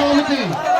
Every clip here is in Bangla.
Quality.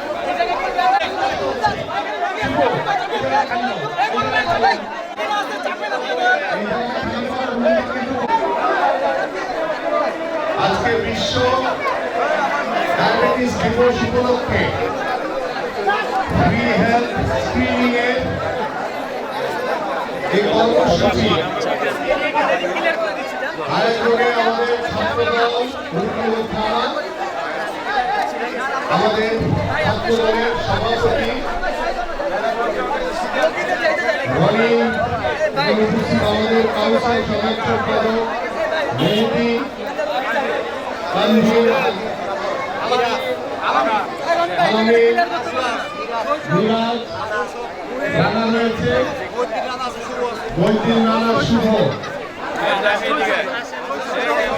দিবস উপলক্ষে ফ্রি হেলথ স্ক্রিনিং এর এই কর্মসূচি আয়োজনে আমাদের ছাত্রদল সভাপতি আলমী মিরাজ জানা রয়েছে। বৈদ্যিক নানা শুভ।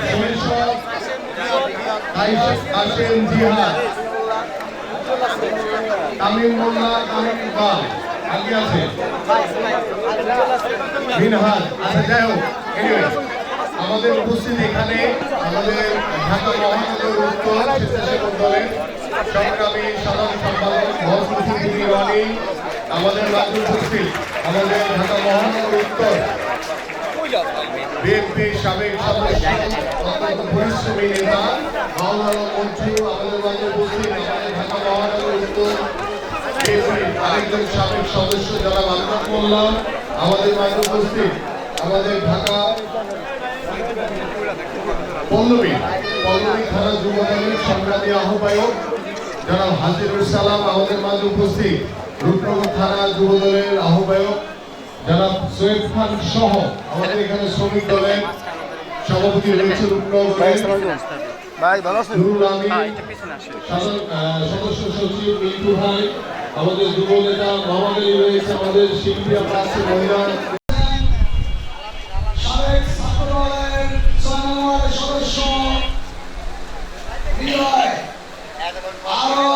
শৈশব মিনহাজ। আচ্ছা আমাদের উপস্থিত এখানে, আমাদের ঢাকা মহানগর উত্তর স্বেচ্ছাসেবক দলের সংগ্রামী সাধারণ আমাদের মাঝে উপস্থিত আমাদের ঢাকা মহানগর উত্তর বিএনপির সাবেক সদস্য নেতা মাওলানা মঞ্চু আমাদের মাঝে উপস্থিত আমাদের ঢাকা মহানগর উত্তর আরেকজন সাবেক সদস্য যারা মান্নাত মোল্লা আমাদের মাঝে উপস্থিত আমাদের ঢাকা পল্লবী পল্লবী থানা যুব সংগ্রামী আহ্বায়ক যারা হাজিরুল সালাম আমাদের মাঝে উপস্থিত রূপনগর থানা যুব দলের আহ্বায়ক যারা সোয়েব খান সহ আমাদের এখানে শ্রমিক দলের সভাপতি রয়েছে রূপনগরের ভাই ভালো আছেন? নুরুল আমিন সাধারণ, আহ, সদস্য সচিব মিন্টু ভাই আমাদের যুব নেতা আলী রয়েছে আমাদের শিল্পী আমরা আছি মহিলা সাবেক ছাত্র দলের ছয় নম্বর সদস্য হৃদয় আরও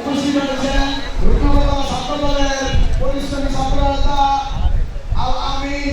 উপস্থিত রয়েছেন রূপনগর ছাত্র দলের পরিশ্রমী ছাত্র নেতা আল আমিন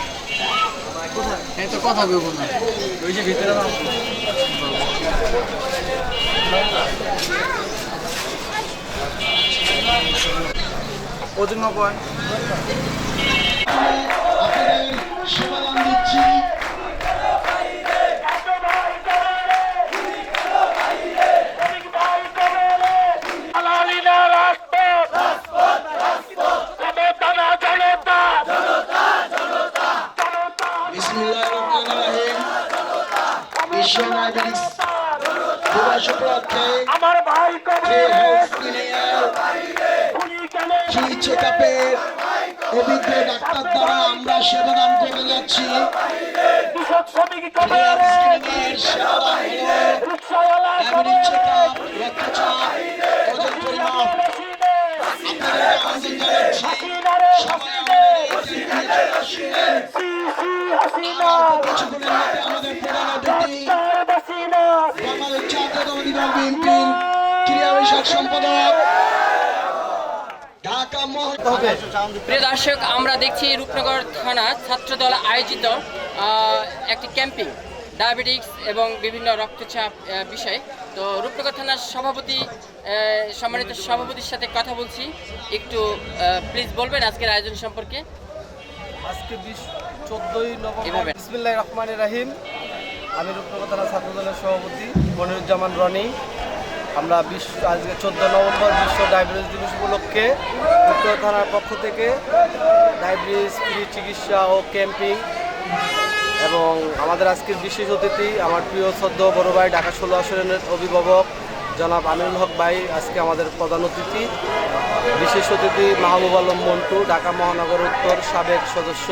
সামনে কথা বলব না। ওই যে ভিতরে ওজন আপনাদের সমাধান দিচ্ছি বিসমিল্লাহির রহমানির রহিম ডায়াবেটিস দিবস উপলক্ষে আমার ভাই কবে? ফ্রি হেলথ ক্লিনিক অভিজ্ঞ ডাক্তার দ্বারা আমরা সেবাদান করে যাচ্ছি। কৃষক বিএনপির ক্রীড়া বিষয়ক সম্পাদক। প্রিয় দর্শক আমরা দেখছি রূপনগর থানা ছাত্রদল আয়োজিত একটি ক্যাম্পিং ডায়াবেটিক্স এবং বিভিন্ন রক্তচাপ বিষয়ে। তো রূপনগর থানার সভাপতি সম্মানিত সভাপতির সাথে কথা বলছি। একটু প্লিজ বলবেন আজকের আয়োজন সম্পর্কে। আজকে বিশ চোদ্দোই নভেম্বর। বিসমিল্লাহ রহমান রাহিম। আমি রূপনগর থানা ছাত্রদলের সভাপতি মনিরুজ্জামান রনি। আমরা বিশ্ব আজকে চোদ্দ নভেম্বর বিশ্ব ডায়াবেটিস দিবস উপলক্ষে রূপনগর থানার পক্ষ থেকে ডায়াবেটিস, ফ্রি চিকিৎসা ও ক্যাম্পিং এবং আমাদের আজকের বিশেষ অতিথি আমার প্রিয় সদ্য বড় ভাই, ঢাকা ষোলো আসনের অভিভাবক জনাব আমিনুল হক ভাই, আজকে আমাদের প্রধান অতিথি। বিশেষ অতিথি মাহবুব আলম মন্টু, ঢাকা মহানগর উত্তর সাবেক সদস্য।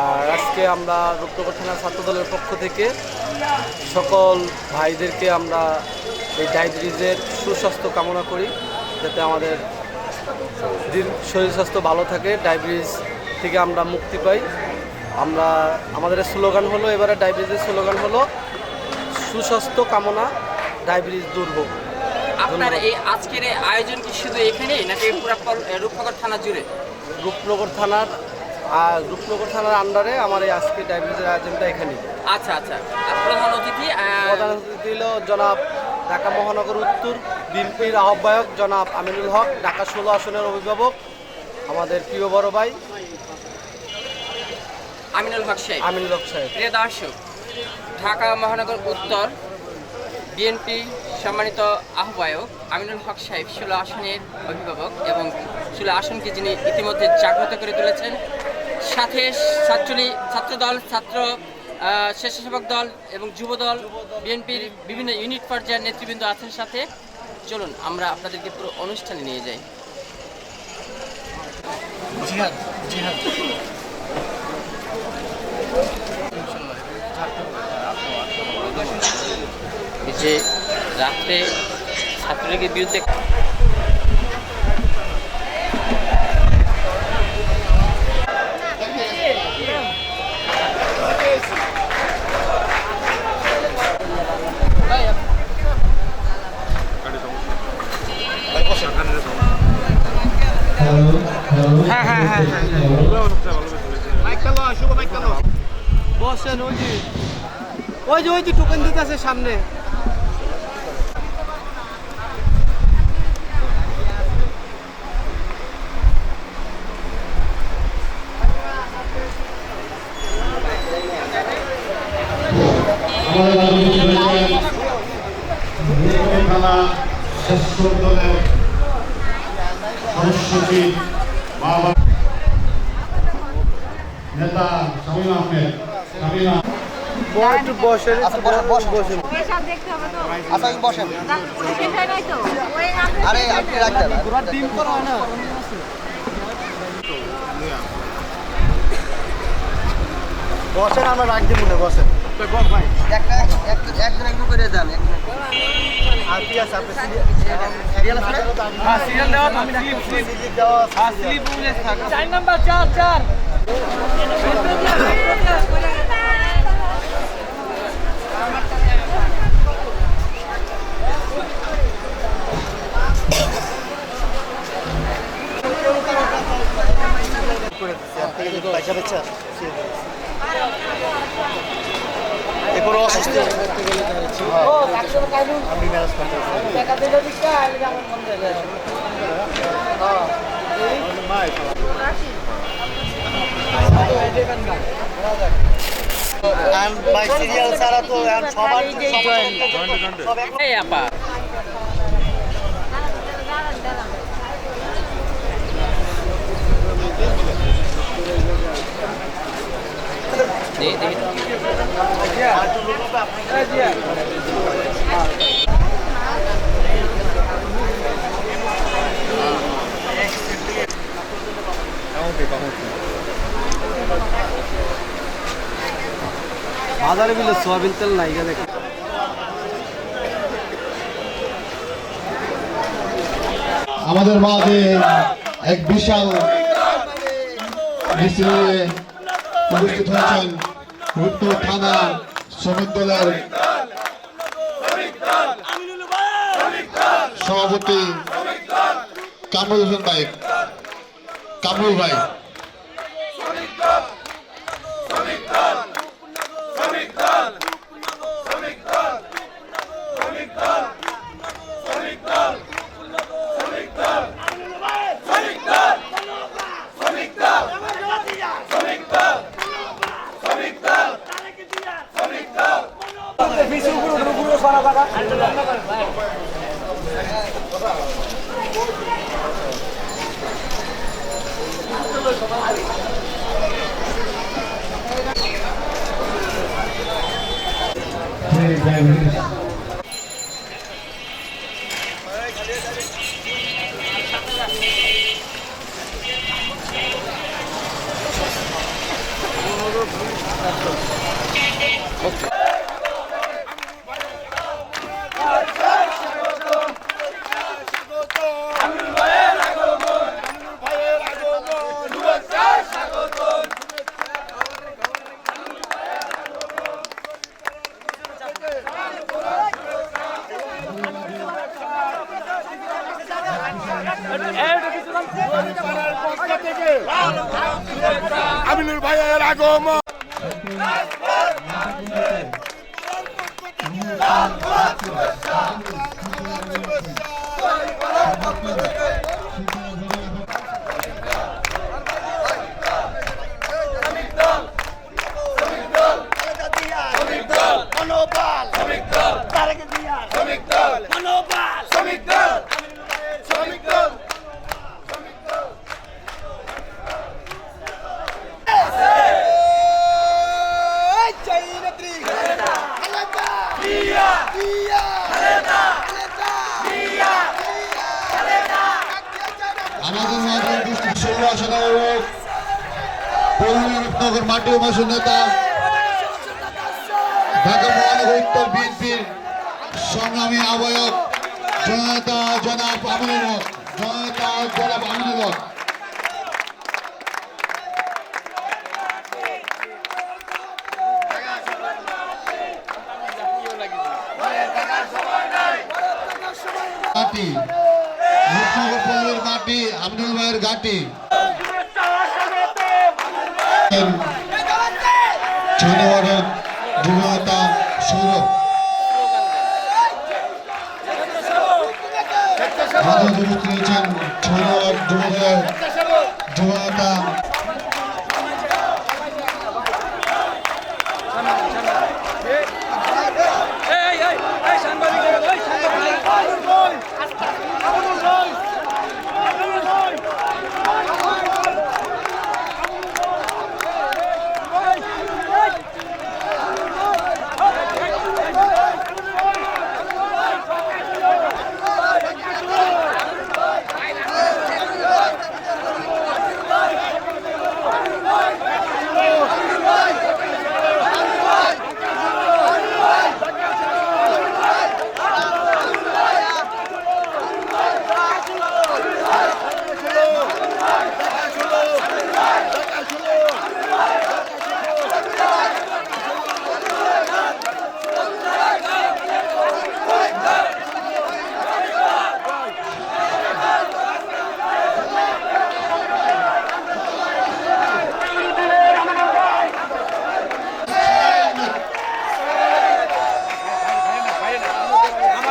আর আজকে আমরা রূপনগর থানা ছাত্রদলের পক্ষ থেকে সকল ভাইদেরকে আমরা এই ডায়াবেটিসের সুস্বাস্থ্য কামনা করি যাতে আমাদের শরীর স্বাস্থ্য ভালো থাকে ডায়াবেটিস থেকে আমরা মুক্তি পাই। আমরা আমাদের স্লোগান হলো এবারে ডায়াবেটিসের স্লোগান হলো সুস্বাস্থ্য কামনা ডায়াবেটিস দূর হোক। আপনার এই আজকের আয়োজন কি শুধু এখানেই নাকি পুরো রূপনগর থানা জুড়ে? রূপনগর থানার আর রূপনগর থানার আন্ডারে আমার এই আজকে ডায়াবেটিসের আয়োজনটা এখানে আচ্ছা আচ্ছা। আর প্রধান অতিথি আহ, প্রধান অতিথি হল জনাব ঢাকা মহানগর উত্তর বিএনপির আহ্বায়ক জনাব আমিনুল হক ঢাকা ষোলো আসনের অভিভাবক আমাদের প্রিয় বড় ভাই আমিনুল হক সাহেব। আমিনুল হক সাহেব। প্রিয় দর্শক ঢাকা মহানগর উত্তর বিএনপি সম্মানিত আহ্বায়ক আমিনুল হক সাহেব ষোলো আসনের অভিভাবক এবং ষোলো আসনকে যিনি ইতিমধ্যে জাগ্রত করে তুলেছেন সাথে ছাত্রলী ছাত্রদল ছাত্র স্বেচ্ছাসেবক দল এবং যুব দল বিএনপির বিভিন্ন ইউনিট পর্যায়ের নেতৃবৃন্দ আছেন সাথে। চলুন আমরা আপনাদেরকে পুরো অনুষ্ঠানে নিয়ে যাই। যে রাত্রে ছাত্রলীগের বিরুদ্ধে হ্যাঁ হ্যাঁ হ্যাঁ বসেন ওই যে ওই যে ওই যে টোকেন দিতে আছে সামনে আমাদের থানা স্বাস্থ্য দলের সদস্য সচিব বাবা নেতা শামীম আহমেদ শামীম একটু বসেন বসেন সব দেখতে হবে তো। আচ্ছা বসেন। শেষ নাই তো। ওই আরে আপনি রাখতে ডিম করা না। বসেন আমরা রাখ দিব না বসেন। একটা একজন একটু করে দেন আর কি আছে আপনি সিরিয়াল আছে হ্যাঁ সিরিয়াল দেওয়া তো স্লিপ স্লিপ দেওয়া হ্যাঁ স্লিপ থাকে। নাম্বার এরপর অসুস্থ আমি ম্যানেজ করতে ভাই সিরিয়াল ছাড়া তো এখন সবার সব এক এই আপা দাঁড়ান দাঁড়ান দেখি দেখি বাজারে বিলে সোয়াবিন তেল নাই গেলে। আমাদের মাঝে এক বিশাল মিছিলে উপস্থিত হয়েছেন রূপপুর শ্রমিক দলের সভাপতি কামরুল হোসেন ভাই। কামরুল ভাই। Série Gaúcha. Okay. আমিনুল ভাইয়ের আগমন আমাদের মাঝে উপস্থিত ষোলো সাধারণ পল্লী মাটি উমাসের নেতা, ঢাকা মহানগর উত্তর বিএনপির সংগ্রামী আহ্বায়ক জনতা জনাব আমিনুল হক জনতা জনাব আমিনুল হক। মাটি, আমিনুল ভাইয়ের ঘাটি। canavarın burada